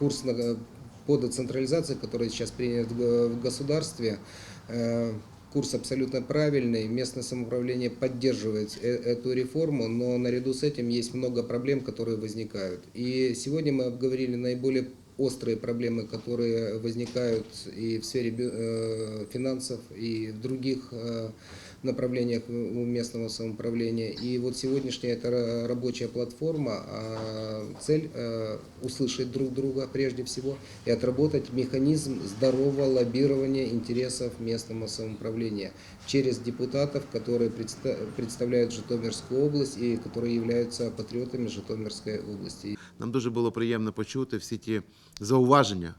курс на- по децентрализации, который сейчас принят в в государстве, э, курс абсолютно правильный. Местное самоуправление поддерживает э- эту реформу, но наряду с этим есть много проблем, которые возникают. И сегодня мы обговорили наиболее острые проблемы, которые возникают и в сфере э, финансов, и в других э, направлениях у местного самоуправления. И вот сегодняшняя это ра- рабочая платформа, а цель э, услышать друг друга прежде всего и отработать механизм здорового лоббирования интересов местного самоуправления через депутатов, которые предста- представляют Житомирскую область и которые являются патриотами Житомирской области. Нам дуже було приємно почути всі ті зауваження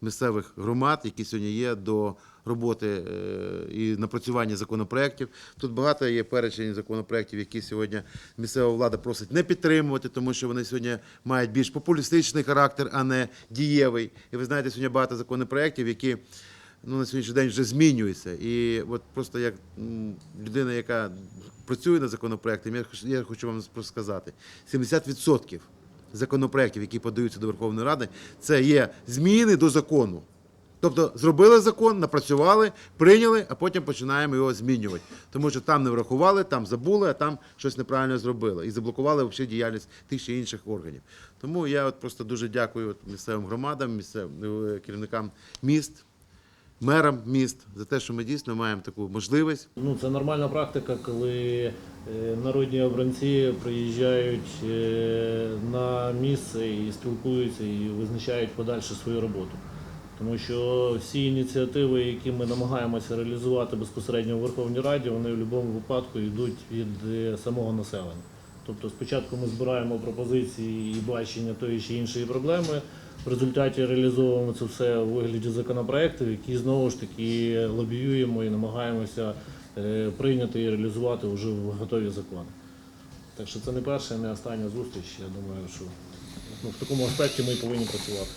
місцевих громад, які сьогодні є до роботи е, і напрацювання законопроєктів. Тут багато є перечень законопроєктів, які сьогодні місцева влада просить не підтримувати, тому що вони сьогодні мають більш популістичний характер, а не дієвий. І ви знаєте, сьогодні багато законопроєктів, які ну, на сьогоднішній день вже змінюються. І от просто як людина, яка працює над законопроектом, я, хочу вам сказати: 70% законопроєктів, які подаються до Верховної Ради, це є зміни до закону. Тобто зробили закон, напрацювали, прийняли, а потім починаємо його змінювати. Тому що там не врахували, там забули, а там щось неправильно зробили. І заблокували взагалі діяльність тих чи інших органів. Тому я от просто дуже дякую місцевим громадам, місцевим е, керівникам міст, мерам міст за те, що ми дійсно маємо таку можливість Ну, це нормальна практика, коли е, народні обранці приїжджають е, на місце і спілкуються і визначають подальше свою роботу. Тому що всі ініціативи, які ми намагаємося реалізувати безпосередньо в Верховній Раді, вони в будь-якому випадку йдуть від е, самого населення. Тобто спочатку ми збираємо пропозиції і бачення тої чи іншої проблеми. В результаті реалізовуємо це все у вигляді законопроєктів, які знову ж таки лобіюємо і намагаємося е, прийняти і реалізувати вже в готові закони. Так що це не перша, не остання зустріч. Я думаю, що ну, в такому аспекті ми і повинні працювати.